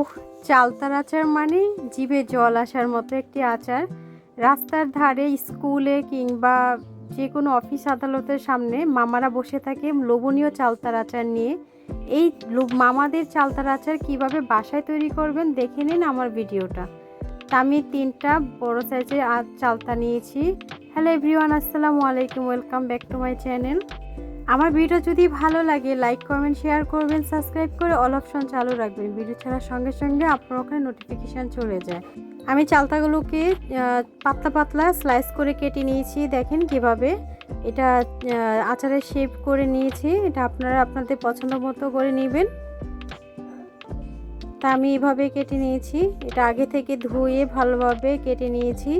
ওহ চালতার আচার মানে জিভে জল আসার মতো একটি আচার। রাস্তার ধারে, স্কুলে কিংবা যে কোনো অফিস আদালতের সামনে মামারা বসে থাকে লোভনীয় চালতার আচার নিয়ে। এই মামাদের চালতার আচার কীভাবে বাসায় তৈরি করবেন দেখে নিন আমার ভিডিওটা। তা আমি তিনটা বড় সাইজের চালতা নিয়েছি। হ্যালো এভরিওয়ান আসসালামু আলাইকুম welcome back to my channel আমার ভিডিও যদি ভালো লাগে লাইক কমেন্ট শেয়ার করবেন সাবস্ক্রাইব করে অল অপশন চালু রাখবেন। ভিডিও ছাড়ার সঙ্গে সঙ্গে আপনার ওখানে নোটিফিকেশান চলে যায়। আমি চালতাগুলোকে পাতলা পাতলা স্লাইস করে কেটে নিয়েছি। দেখেন কীভাবে এটা আচারের শেপ করে নিয়েছি। এটা আপনারা আপনাদের পছন্দ মতো করে নেবেন। তা আমি এভাবে কেটে নিয়েছি। এটা আগে থেকে ধুয়ে ভালোভাবে কেটে নিয়েছি।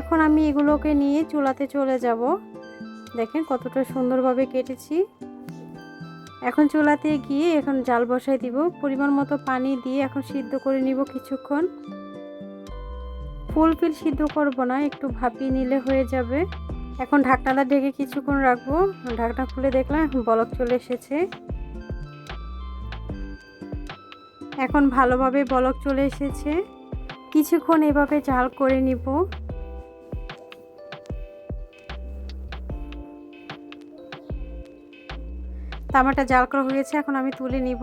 এখন আমি এগুলোকে নিয়ে চুলাতে চলে যাব। দেখেন কতটা সুন্দরভাবে কেটেছি। এখন চুলাতে গিয়ে এখন জাল বসাই দিব। পরিমাণ মতো পানি দিয়ে এখন সিদ্ধ করে নিব কিছুক্ষণ। ফুল ফিল সিদ্ধ করব না, একটু ভাপিয়ে নিলে হয়ে যাবে। এখন ঢাকনাটা ঢেকে কিছুক্ষণ রাখব। ঢাকনা খুলে দেখলাম বলক চলে এসেছে। এখন ভালোভাবে বলক চলে এসেছে। কিছুক্ষণ এভাবে জাল করে নিব। তামাটা জাল করা হয়েছে, এখন আমি তুলে নিব।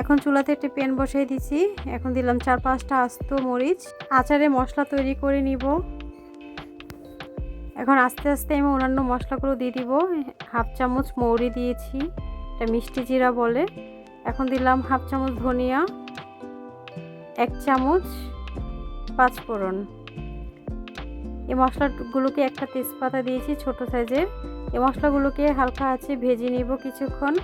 এখন চুলাতে একটি প্যান বসিয়ে দিছি। এখন দিলাম চার পাঁচটা আস্ত মরিচ। আচারে মশলা তৈরি করে নিব। এখন আস্তে আস্তে আমি অন্যান্য মশলাগুলো দিয়ে দিব। হাফ চামচ মৌরি দিয়েছি, এটা মিষ্টি জিরা বলে। এখন দিলাম হাফ চামচ ধনিয়া, এক চামচ পাঁচফোড়ন। এই মশলাগুলোকে একটা তেজপাতা দিয়েছি ছোট সাইজের। এই মশলাগুলোকে হালকা আছে ভেজে নিব কিছুক্ষণ।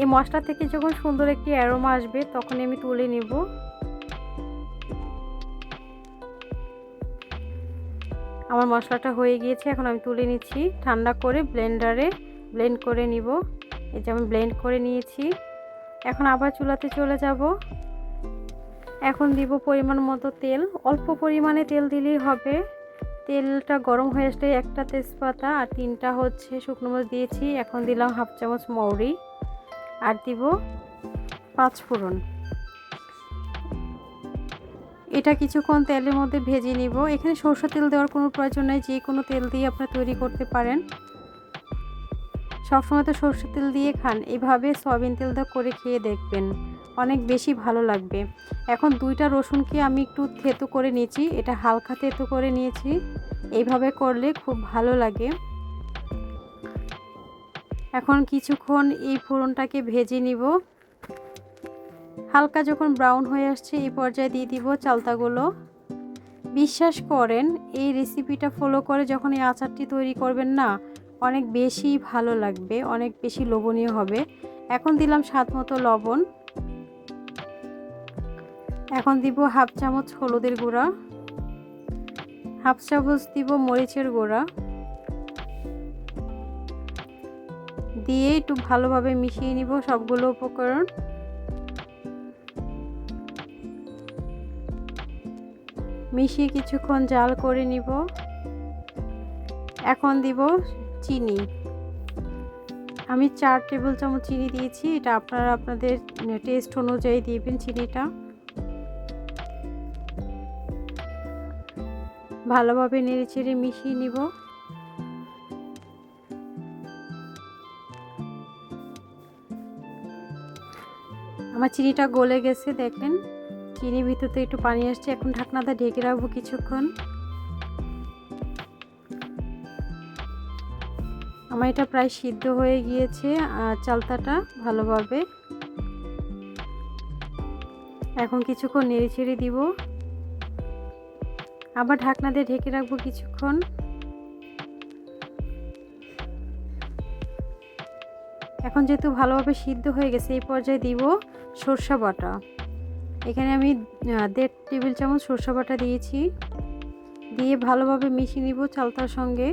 এই মশলা থেকে যখন সুন্দর একটি অ্যারোমা আসবে, তখন আমি তুলে নিব। আমার মশলাটা হয়ে গিয়েছে, এখন আমি তুলে নিচ্ছি ঠান্ডা করে ব্লেন্ডারে ব্লেন্ড করে নিব। এই যে আমি ব্লেন্ড করে নিয়েছি। এখন আবার চুলাতে চলে যাব। এখন দিব পরিমাণ মতো তেল। অল্প পরিমাণে তেল দিলেই হবে। তেলটা গরম হয়ে আসলে একটা তেজপাতা আর তিনটা হচ্ছে শুকনো মরিচ দিয়েছি। এখন দিলাম হাফ চামচ মৌরি। আর দিব পাঁচ ফোড়ন। এটা কিছুক্ষণ তেলের মধ্যে ভেজে নিব। এখানে সরষে তেল দেওয়ার কোনো প্রয়োজন নেই। যে কোনো তেল দিয়ে আপনারা তৈরি করতে পারেন। সবসময় তো সরষে তেল দিয়ে খান, এভাবে সয়াবিন তেল দিয়ে করে খেয়ে দেখবেন, অনেক বেশি ভালো লাগবে। এখন দুইটা রসুনকে আমি একটু থেতো করে নিয়েছি, এটা হালকা থেতো করে নিয়েছি, এইভাবে করলে খুব ভালো লাগে। এখন কিছুক্ষণ এই ফোড়নটাকে ভেজে নিব। হালকা যখন ব্রাউন হয়ে আসছে, এই পর্যায়ে দিয়ে দিব চালতাগুলো। বিশ্বাস করেন, এই রেসিপিটা ফলো করে যখন এই আচারটি তৈরি করবেন না অনেক বেশি ভালো লাগবে, অনেক বেশি লোভনীয় হবে। এখন দিলাম স্বাদ মতো লবণ। এখন দিব হাফ চামচ হলুদের গুঁড়া। হাফ চামচ দিব মরিচের গুঁড়া। দিয়ে একটু ভালোভাবে মিশিয়ে নিব সবগুলো উপকরণ। মিশিয়ে কিছুক্ষণ জাল করে নিব। এখন দিব চিনি। আমি চার টেবিল চামচ চিনি দিয়েছি, এটা আপনারা আপনাদের টেস্ট অনুযায়ী দিবেন চিনিটা। ভালোভাবে নেড়ে চেড়ে মিশিয়ে নিব। আমার চিনিটা গলে গেছে, দেখেন। চিনি ভিতরতে একটু পানি আসছে, এখন ঢাকনাটা ঢেকে রাখব কিছুক্ষণ। এটা প্রায় সিদ্ধ হয়ে গিয়েছে, আর চালতাটা ভালোভাবে এখন কিছুক্ষণ নেড়ে ছেড়ে দিব। আবার ঢাকনা দিয়ে ঢেকে রাখব কিছুক্ষণ। এখন যেহেতু ভালোভাবে সিদ্ধ হয়ে গেছে, এই পর্যায়ে দিব সর্ষা বাটা। এখানে আমি দেড় টেবিল চামচ সর্ষা বাটা দিয়েছি। দিয়ে ভালোভাবে মিশিয়ে নিব চালতার সঙ্গে।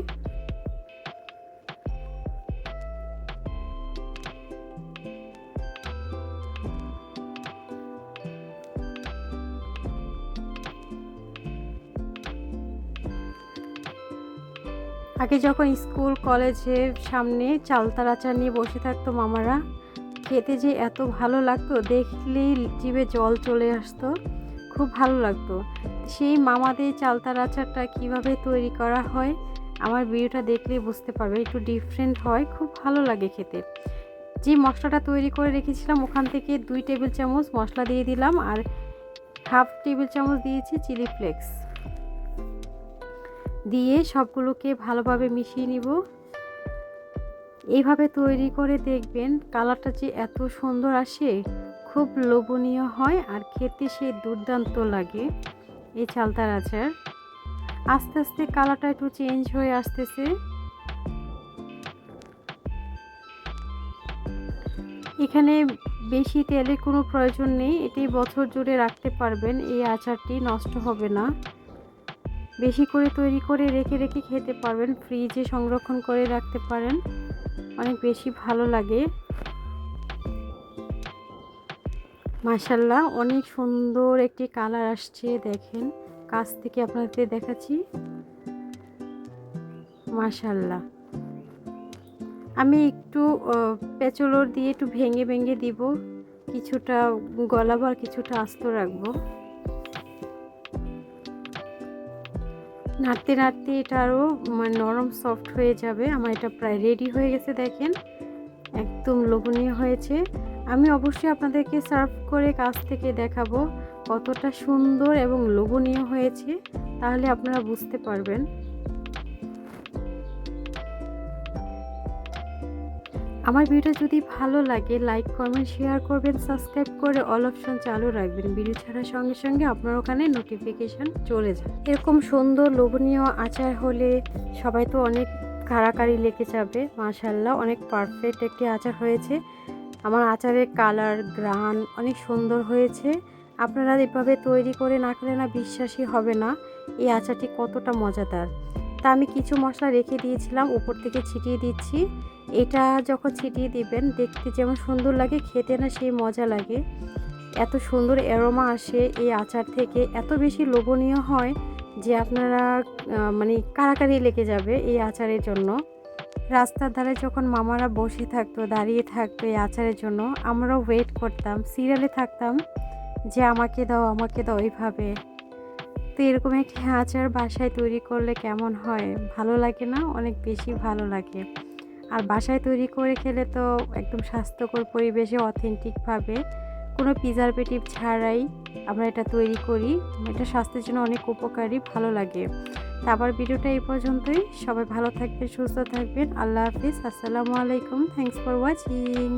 আগে যখন স্কুল কলেজের সামনে চালতার আচার নিয়ে বসে থাকতো মামারা, খেতে যে এত ভালো লাগতো, দেখলেই জিভে জল চলে আসতো, খুব ভালো লাগতো। সেই মামাদের চালতার আচারটা কীভাবে তৈরি করা হয়, আমার ভিডিওটা দেখলেই বুঝতে পারবে, একটু ডিফারেন্ট হয়, খুব ভালো লাগে খেতে। যে মশলাটা তৈরি করে রেখেছিলাম, ওখান থেকে দুই টেবিল চামচ মশলা দিয়ে দিলাম, আর হাফ টেবিল চামচ দিয়েছি চিলি ফ্লেক্স। দিয়ে সবগুলোকে ভালোভাবে মিশিয়ে নিব। এইভাবে তৈরি করে দেখবেন কালারটা যে এত সুন্দর আসে, খুব লোভনীয় হয় আর খেতে সে দুর্দান্ত লাগে এই চালতার আচার। আস্তে আস্তে কালারটা একটু চেঞ্জ হয়ে আসতেছে। এখানে বেশি তেলের কোনো প্রয়োজন নেই, এটি বছর জুড়ে রাখতে পারবেন, এই আচারটি নষ্ট হবে না। বেশি করে তৈরি করে রেখে রেখে খেতে পারবেন। ফ্রিজে সংরক্ষণ করে রাখতে পারেন। অনেক বেশি ভালো লাগে। মাসাল্লাহ অনেক সুন্দর একটি কালার আসছে, দেখেন। কাছ থেকে আপনাদের দেখাচ্ছি। মাসাল্লাহ আমি একটু পেঁচলোর দিয়ে একটু ভেঙে ভেঙে দিব। কিছুটা গলাবো আর কিছুটা আস্ত রাখব। নাড়তে নাড়তে এটা আরও মানে নরম সফট হয়ে যাবে। আমার এটা প্রায় রেডি হয়ে গেছে, দেখেন। একদম লোভনীয় হয়েছে। আমি অবশ্যই আপনাদেরকে সার্ভ করে কাছ থেকে দেখাবো কতটা সুন্দর এবং লোভনীয় হয়েছে, তাহলে আপনারা বুঝতে পারবেন। আমার ভিডিও যদি ভালো লাগে লাইক কমেন্ট শেয়ার করবেন সাবস্ক্রাইব করে অল অপশন চালু রাখবেন। ভিডিও ছাড়ার সঙ্গে সঙ্গে আপনার ওখানে নোটিফিকেশান চলে যায়। এরকম সুন্দর লোভনীয় আচার হলে সবাই তো অনেক কাড়াকাড়ি লেগে যাবে মাশাল্লাহ অনেক পারফেক্ট একটি আচার হয়েছে। আমার আচারের কালার গ্রান অনেক সুন্দর হয়েছে। আপনারা এভাবে তৈরি করে না খেলে না বিশ্বাসই হবে না, এই আচারটি কতটা মজাদার। তা আমি কিছু মশলা রেখে দিয়েছিলাম, উপর থেকে ছিটিয়ে দিচ্ছি। এটা যখন ছিটিয়ে দিবেন, দেখতে যেমন সুন্দর লাগে, খেতে না সেই মজা লাগে। এত সুন্দর অ্যারোমা আসে এই আচার থেকে। এত বেশি লোভনীয় হয় যে আপনারা মানে কারাকারি লেগে যাবে এই আচারের জন্য। রাস্তার ধারে যখন মামারা বসে থাকতো, দাঁড়িয়ে থাকতো এই আচারের জন্য, আমরাও ওয়েট করতাম সিরিয়ালে থাকতাম যে আমাকে দাও আমাকে দাও এইভাবে। তো এরকম একটি আচার বাসায় তৈরি করলে কেমন হয়? ভালো লাগে না? অনেক বেশি ভালো লাগে। আর বাসায় তৈরি করে খেলে তো একদম স্বাস্থ্যকর পরিবেশে অথেন্টিকভাবে কোনো প্রিজারভেটিভ ছাড়াই আমরা এটা তৈরি করি। এটা স্বাস্থ্যের জন্য অনেক উপকারী, ভালো লাগে। তা আবার ভিডিওটা এই পর্যন্তই। সবাই ভালো থাকবেন, সুস্থ থাকবেন। আল্লাহ হাফিজ। আসসালামু আলাইকুম। Thanks for watching